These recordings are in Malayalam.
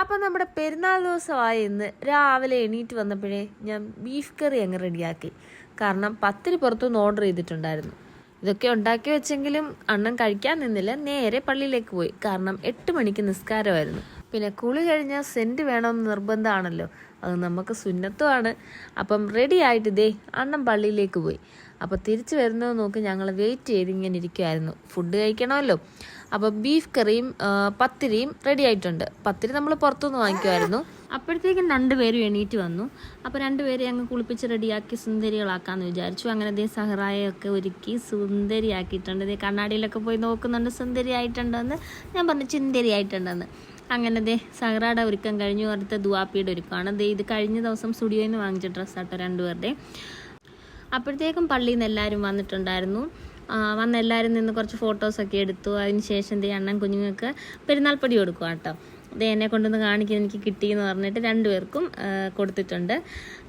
അപ്പോൾ നമ്മുടെ പെരുന്നാൾ ദിവസമായ ഇന്ന് രാവിലെ എണീറ്റ് വന്നപ്പോഴേ ഞാൻ ബീഫ് കറി അങ്ങ് റെഡിയാക്കി കാരണം പത്തിന് പുറത്തുനിന്ന് ഓർഡർ ചെയ്തിട്ടുണ്ടായിരുന്നു. ഇതൊക്കെ ഉണ്ടാക്കി വെച്ചെങ്കിലും അണ്ണൻ കഴിക്കാൻ നിന്നില്ല നേരെ പള്ളിയിലേക്ക് പോയി. കാരണം എട്ട് മണിക്ക് നിസ്കാരമായിരുന്നു. പിന്നെ കുളി കഴിഞ്ഞാൽ സെന്റ് വേണമെന്ന് നിർബന്ധമാണല്ലോ. അത് നമുക്ക് സുന്നത്തുമാണ് അപ്പം റെഡി ആയിട്ട് ഇതേ അണ്ണം പള്ളിയിലേക്ക് പോയി. അപ്പോൾ തിരിച്ചു വരുന്നത് നോക്കി ഞങ്ങൾ വെയിറ്റ് ചെയ്ത് ഇങ്ങനെ ഇരിക്കുമായിരുന്നു ഫുഡ് കഴിക്കണമല്ലോ അപ്പോൾ ബീഫ് കറിയും പത്തിരിയും റെഡി ആയിട്ടുണ്ട്. പത്തിരി നമ്മൾ പുറത്തുനിന്ന് വാങ്ങിക്കുമായിരുന്നു അപ്പോഴത്തേക്കും രണ്ടുപേരും എണീറ്റ് വന്നു. അപ്പോൾ രണ്ടുപേരെ അങ്ങ് കുളിപ്പിച്ച് റെഡിയാക്കി സുന്ദരികളാക്കാമെന്ന് വിചാരിച്ചു. അങ്ങനെ ദേ സഹറായൊക്കെ ഒരുക്കി സുന്ദരിയാക്കിയിട്ടുണ്ട്. ദേ കണ്ണാടിയിലൊക്കെ പോയി നോക്കുന്നുണ്ട് സുന്ദരിയായിട്ടുണ്ടെന്ന്. ഞാൻ പറഞ്ഞു ചിന്തരിയായിട്ടുണ്ടെന്ന്. അങ്ങനെ ദേ സഹറയുടെ ഒരുക്കം കഴിഞ്ഞു. അടുത്ത ദുവാപ്പിയുടെ ഒരുക്കമാണ് ദേ ഇത് കഴിഞ്ഞ ദിവസം സ്റ്റുഡിയോയിൽ നിന്ന് വാങ്ങിച്ച ഡ്രസ്സാട്ടോ രണ്ടുപേരുടെ. അപ്പോഴത്തേക്കും പള്ളിയിൽ നിന്ന് എല്ലാവരും വന്നിട്ടുണ്ടായിരുന്നു വന്ന എല്ലാവരും നിന്ന് കുറച്ച് ഫോട്ടോസൊക്കെ എടുത്തു. അതിനുശേഷം ദേ അണ്ണൻ കുഞ്ഞുങ്ങൾക്ക് പെരുന്നാൾ പൊടി കൊടുക്കുക കേട്ടോ ദേ എന്നെ കൊണ്ടുവന്ന് കാണിക്കാൻ എനിക്ക് കിട്ടി എന്ന് പറഞ്ഞിട്ട് രണ്ടുപേർക്കും കൊടുത്തിട്ടുണ്ട്.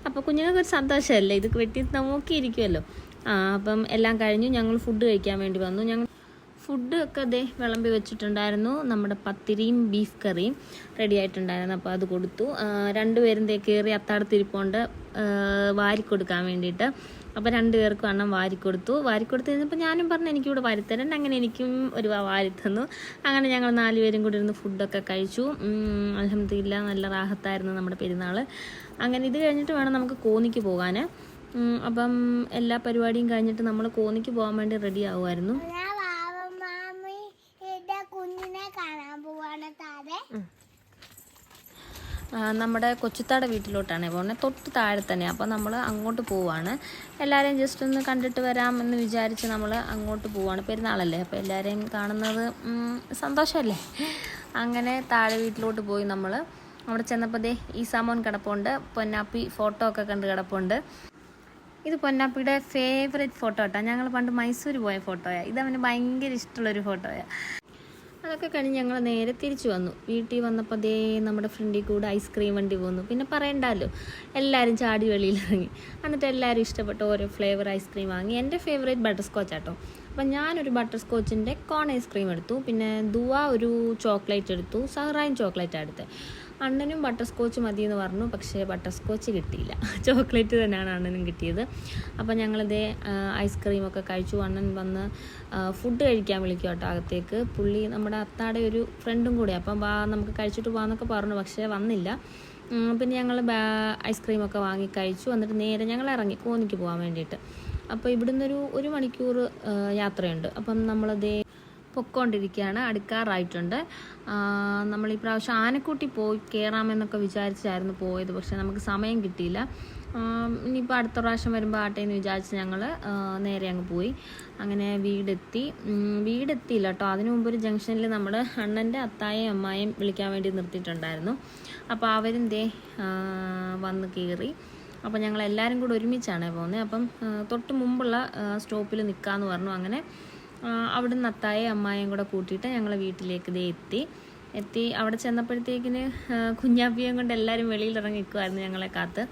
അപ്പോൾ കുഞ്ഞുങ്ങൾക്ക് ഒരു സന്തോഷമല്ലേ? ഇത് വെട്ടി നോക്കിയിരിക്കുമല്ലോ ആ അപ്പം എല്ലാം കഴിഞ്ഞു. ഞങ്ങൾ ഫുഡ് കഴിക്കാൻ വേണ്ടി വന്നു. ഞങ്ങൾ ഫുഡ് ഒക്കെ ദേ വിളമ്പി വെച്ചിട്ടുണ്ടായിരുന്നു. നമ്മുടെ പത്തിരിയും ബീഫ് കറിയും റെഡി ആയിട്ടുണ്ടായിരുന്നു. അപ്പോൾ അത് കൊടുത്തു. രണ്ടുപേരും ദേ കയറി അത്താടത്തിരിപ്പോണ്ട് വാരി കൊടുക്കാൻ വേണ്ടിയിട്ട്. അപ്പോൾ രണ്ടുപേർക്കും അണ്ണം വാരി കൊടുത്തു വാരി കൊടുത്തു കഴിഞ്ഞപ്പോൾ ഞാനും പറഞ്ഞു എനിക്കിവിടെ വാരിത്തരണ്ട. അങ്ങനെ എനിക്കും ഒരു വാരിത്തന്നു. വാരി തന്നു അങ്ങനെ ഞങ്ങൾ നാലുപേരും കൂടി ഇരുന്ന് ഫുഡൊക്കെ കഴിച്ചു. അലഹമില്ല നല്ല റാഹത്തായിരുന്നു നമ്മുടെ പെരുന്നാൾ അങ്ങനെ ഇത് കഴിഞ്ഞിട്ട് വേണം നമുക്ക് കോന്നിക്ക് പോകാൻ അപ്പം എല്ലാ പരിപാടിയും കഴിഞ്ഞിട്ട് നമ്മൾ കോന്നിക്ക് പോകാൻ വേണ്ടി റെഡി ആവുമായിരുന്നു. നമ്മുടെ കൊച്ചുത്താടെ വീട്ടിലോട്ടാണ്. പോകുന്നത് തൊട്ട് താഴെ തന്നെ. അപ്പോൾ നമ്മൾ അങ്ങോട്ട് പോവാണ്. എല്ലാവരെയും ജസ്റ്റ് ഒന്ന് കണ്ടിട്ട് വരാം എന്ന് വിചാരിച്ച് നമ്മൾ അങ്ങോട്ട് പോവാണ്. പെരുന്നാളല്ലേ? അപ്പോൾ എല്ലാവരെയും കാണുന്നത് സന്തോഷമല്ലേ അങ്ങനെ താഴെ വീട്ടിലോട്ട് പോയി നമ്മൾ അവിടെ ചെന്നപ്പോൾ ദേ ഈ സാമോൻ കിടപ്പുണ്ട്. പൊന്നാപ്പി ഫോട്ടോ ഒക്കെ കണ്ട് കിടപ്പുണ്ട്. ഇത് പൊന്നാപ്പിയുടെ ഫേവറേറ്റ് ഫോട്ടോ കേട്ടോ ഞങ്ങൾ പണ്ട് മൈസൂർ പോയ ഫോട്ടോയാണ് ഇത് അവന് ഭയങ്കര ഇഷ്ടമുള്ളൊരു ഫോട്ടോയാണ് അതൊക്കെ കഴിഞ്ഞ് ഞങ്ങൾ നേരെ തിരിച്ചു വന്നു. വീട്ടിൽ വന്നപ്പോൾ അതേ നമ്മുടെ ഫ്രണ്ടിൽ കൂടെ ഐസ്ക്രീം വണ്ടി പോന്നു. പിന്നെ പറയണ്ടല്ലോ എല്ലാവരും ചാടി വെളിയിൽ ഇറങ്ങി എന്നിട്ട് എല്ലാവരും ഇഷ്ടപ്പെട്ട ഓരോ ഫ്ലേവർ ഐസ്ക്രീം വാങ്ങി. എന്റെ ഫേവറേറ്റ് ബട്ടർ സ്കോച്ച് ആട്ടോ. അപ്പം ഞാനൊരു ബട്ടർ സ്കോച്ചിന്റെ കോൺ ഐസ്ക്രീം എടുത്തു. പിന്നെ ദുവ ഒരു ചോക്ലേറ്റ് എടുത്തു. സഹറായും ചോക്ലേറ്റ് എടുത്തത് അണ്ണനും ബട്ടർ സ്കോച്ച് മതിയെന്ന് പറഞ്ഞു പക്ഷേ ബട്ടർ സ്കോച്ച് കിട്ടിയില്ല. ചോക്ലേറ്റ് തന്നെയാണ് അണ്ണനും കിട്ടിയത്. അപ്പോൾ ഞങ്ങളിതേ ഐസ്ക്രീമൊക്കെ കഴിച്ചു. അണ്ണൻ വന്ന് ഫുഡ് കഴിക്കാൻ വിളിക്കും കേട്ടോ അകത്തേക്ക്. പുള്ളി നമ്മുടെ അത്താടെ ഒരു ഫ്രണ്ടും കൂടെ അപ്പം വാ നമുക്ക് കഴിച്ചിട്ട് പോകാമെന്നൊക്കെ പറഞ്ഞു പക്ഷേ വന്നില്ല. പിന്നെ ഞങ്ങൾ ഐസ്ക്രീമൊക്കെ വാങ്ങി കഴിച്ചു. എന്നിട്ട് നേരെ ഞങ്ങൾ ഇറങ്ങി കോന്നിക്ക് പോകാൻ വേണ്ടിയിട്ട്. അപ്പോൾ ഇവിടുന്ന് ഒരു ഒരു മണിക്കൂർ യാത്രയുണ്ട്. അപ്പം നമ്മളതേ പൊക്കോണ്ടിരിക്കുകയാണ് അടുക്കാറായിട്ടുണ്ട്. നമ്മൾ ഈ പ്രാവശ്യം ആനക്കൂട്ടി പോയി കയറാമെന്നൊക്കെ വിചാരിച്ചായിരുന്നു പോയത് പക്ഷെ നമുക്ക് സമയം കിട്ടിയില്ല. ഇനിയിപ്പോൾ അടുത്ത പ്രാവശ്യം വരുമ്പോൾ ആട്ടെ എന്ന് വിചാരിച്ച് ഞങ്ങൾ നേരെ അങ്ങ് പോയി. അങ്ങനെ വീടെത്തി. വീടെത്തിയില്ല കേട്ടോ. അതിനു മുമ്പ് ഒരു ജംഗ്ഷനിൽ നമ്മൾ അണ്ണന്റെ അത്തായയും അമ്മായും വിളിക്കാൻ വേണ്ടി നിർത്തിയിട്ടുണ്ടായിരുന്നു. അപ്പോൾ അവരും ദേ വന്ന് കയറി അപ്പോൾ ഞങ്ങൾ എല്ലാവരും കൂടെ ഒരുമിച്ചാണ് പോകുന്നത് അപ്പം തൊട്ട് മുമ്പുള്ള സ്റ്റോപ്പിൽ നിൽക്കാമെന്ന് പറഞ്ഞു. അങ്ങനെ അവിടുന്ന് അത്തായെ അമ്മായും കൂടെ കൂട്ടിയിട്ട് ഞങ്ങൾ വീട്ടിലേക്ക് ദേ എത്തി. എത്തി. അവിടെ ചെന്നപ്പോഴത്തേക്കിന് കുഞ്ഞാപ്പിയും കൊണ്ട് എല്ലാവരും വെളിയിൽ ഇറങ്ങി നിൽക്കുമായിരുന്നു ഞങ്ങളെ കാത്ത്.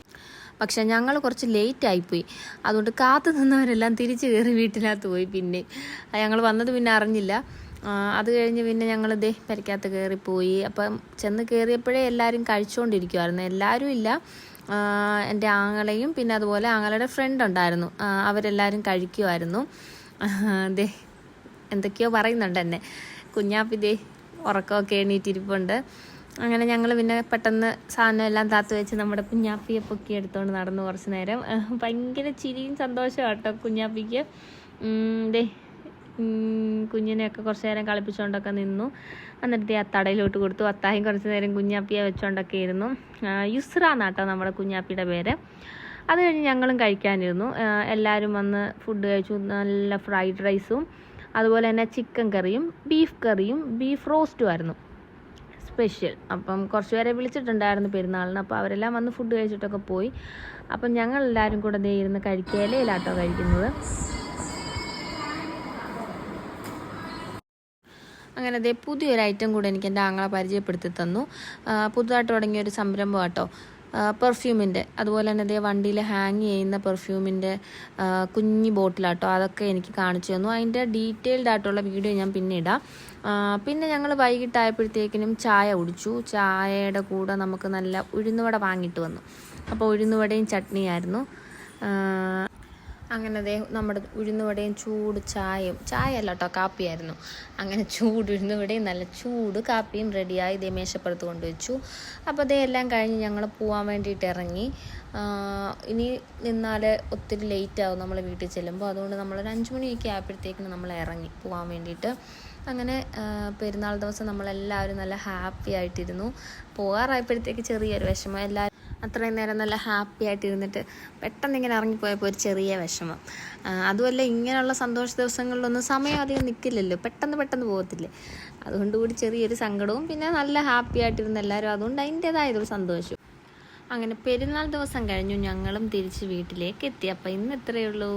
പക്ഷെ ഞങ്ങൾ കുറച്ച് ലേറ്റ് ആയിപ്പോയി. അതുകൊണ്ട് കാത്തു നിന്നവരെല്ലാം തിരിച്ചു കയറി വീട്ടിനകത്ത് പോയി പിന്നെ. ഞങ്ങൾ വന്നത് പിന്നെ അറിഞ്ഞില്ല. അത് കഴിഞ്ഞ് പിന്നെ ഞങ്ങൾ ദേ പരിക്കകത്ത് കയറിപ്പോയി. അപ്പം ചെന്ന് കയറിയപ്പോഴേ എല്ലാവരും കഴിച്ചുകൊണ്ടിരിക്കുമായിരുന്നു എല്ലാവരും ഇല്ല. എന്റെ ആങ്ങളെയും പിന്നെ അതുപോലെ ആങ്ങളയുടെ ഫ്രണ്ട് ഉണ്ടായിരുന്നു. അവരെല്ലാവരും കഴിക്കുമായിരുന്നു ദേ എന്തൊക്കെയോ പറയുന്നുണ്ട് എന്നെ. കുഞ്ഞാപ്പി ദേ ഉറക്കമൊക്കെ എണീറ്റിരിപ്പുണ്ട്. അങ്ങനെ ഞങ്ങൾ പിന്നെ പെട്ടെന്ന് സാധനം എല്ലാം താത്ത് വെച്ച് നമ്മുടെ കുഞ്ഞാപ്പിയെ പൊക്കി എടുത്തുകൊണ്ട് നടന്നു കുറച്ച് നേരം. ഭയങ്കര ചിരിയും സന്തോഷവും കേട്ടോ കുഞ്ഞാപ്പിക്ക്. ദേ കുഞ്ഞിനെയൊക്കെ കുറച്ച് നേരം കളിപ്പിച്ചുകൊണ്ടൊക്കെ നിന്നു. എന്നിട്ട് ആ അത്തടയിലോട്ട് കൊടുത്തു. അത്തായും കുറച്ച് നേരം കുഞ്ഞാപ്പിയെ വെച്ചുകൊണ്ടൊക്കെ ഇരുന്നു. യുസ്ര എന്നാട്ടോ നമ്മുടെ കുഞ്ഞാപ്പിയുടെ പേര്. അത് കഴിഞ്ഞ് ഞങ്ങളും കഴിക്കാനിരുന്നു. എല്ലാവരും വന്ന് ഫുഡ് കഴിച്ചു. നല്ല ഫ്രൈഡ് റൈസും അതുപോലെ തന്നെ ചിക്കൻ കറിയും ബീഫ് കറിയും ബീഫ് റോസ്റ്റും ആയിരുന്നു. സ്പെഷ്യൽ അപ്പം കുറച്ച് പേരെ വിളിച്ചിട്ടുണ്ടായിരുന്നു പെരുന്നാളിന്. അപ്പോൾ അവരെല്ലാം വന്ന് ഫുഡ് കഴിച്ചിട്ടൊക്കെ പോയി. അപ്പം ഞങ്ങൾ എല്ലാവരും കൂടെ ദേ ഇരുന്ന് കഴിക്കുക. ഇലയിലാട്ടോ കഴിക്കുന്നത്. അങ്ങനെ ദേ പുതിയൊരു ഐറ്റം കൂടെ എനിക്ക് എന്റെ ആങ്ങളെ പരിചയപ്പെടുത്തി തന്നു. പുതുതായിട്ട് തുടങ്ങിയ ഒരു സംരംഭം കേട്ടോ പെർഫ്യൂമിന്റെ അതുപോലെ തന്നെ അതേ വണ്ടിയിൽ ഹാങ് ചെയ്യുന്ന പെർഫ്യൂമിന്റെ കുഞ്ഞി ബോട്ടിലാട്ടോ അതൊക്കെ എനിക്ക് കാണിച്ചു തന്നു. അതിന്റെ ഡീറ്റെയിൽഡ് ആയിട്ടുള്ള വീഡിയോ ഞാൻ പിന്നെ ഇടാം. പിന്നെ ഞങ്ങൾ വൈകിട്ടായപ്പോഴത്തേക്കിനും ചായ കുടിച്ചു. ചായയുടെ കൂടെ നമുക്ക് നല്ല ഉഴുന്നുവട വാങ്ങിയിട്ട് വന്നു. അപ്പോൾ ഉഴുന്നുവടയും ചട്നിയായിരുന്നു. അങ്ങനെ ദേ നമ്മുടെ ഉഴുന്നുവടയും ചൂട് ചായയും ചായ അല്ല കേട്ടോ കാപ്പിയായിരുന്നു. അങ്ങനെ ചൂട് ഉഴുന്നുവടയും നല്ല ചൂട് കാപ്പിയും റെഡിയായി ഇതേ മേശപ്പുറത്ത് കൊണ്ടുവച്ചു. അപ്പോൾ അതേ എല്ലാം കഴിഞ്ഞ് ഞങ്ങൾ പോകാൻ വേണ്ടിയിട്ട് ഇറങ്ങി. ഇനി നിന്നാൽ ഒത്തിരി ലേറ്റ് ആവും നമ്മൾ വീട്ടിൽ ചെല്ലുമ്പോൾ. അതുകൊണ്ട് നമ്മളൊരു അഞ്ച് മണിയൊക്കെ ആയപ്പോഴത്തേക്കിന് നമ്മൾ ഇറങ്ങി പോകാൻ വേണ്ടിയിട്ട്. അങ്ങനെ പെരുന്നാൾ ദിവസം നമ്മളെല്ലാവരും നല്ല ഹാപ്പി ആയിട്ടിരുന്നു. പോകാറായപ്പോഴത്തേക്ക് ചെറിയൊരു വിഷമം. എല്ലാവരും അത്രയും നേരം നല്ല ഹാപ്പി ആയിട്ടിരുന്നിട്ട് പെട്ടെന്ന് ഇങ്ങനെ ഇറങ്ങിപ്പോയപ്പോൾ ഒരു ചെറിയ വിഷമം. അതുമല്ല ഇങ്ങനെയുള്ള സന്തോഷ ദിവസങ്ങളിലൊന്നും സമയം അധികം നിൽക്കില്ലല്ലോ പെട്ടെന്ന് പെട്ടെന്ന് പോകത്തില്ലേ? അതുകൊണ്ട് കൂടി ചെറിയൊരു സങ്കടവും പിന്നെ നല്ല ഹാപ്പി ആയിട്ടിരുന്ന എല്ലാവരും അതുകൊണ്ട് അതിന്റേതായതൊരു സന്തോഷവും. അങ്ങനെ പെരുന്നാൾ ദിവസം കഴിഞ്ഞു. ഞങ്ങളും തിരിച്ച് വീട്ടിലേക്ക് എത്തി. അപ്പം ഇന്ന് ഇത്രയേ ഉള്ളൂ?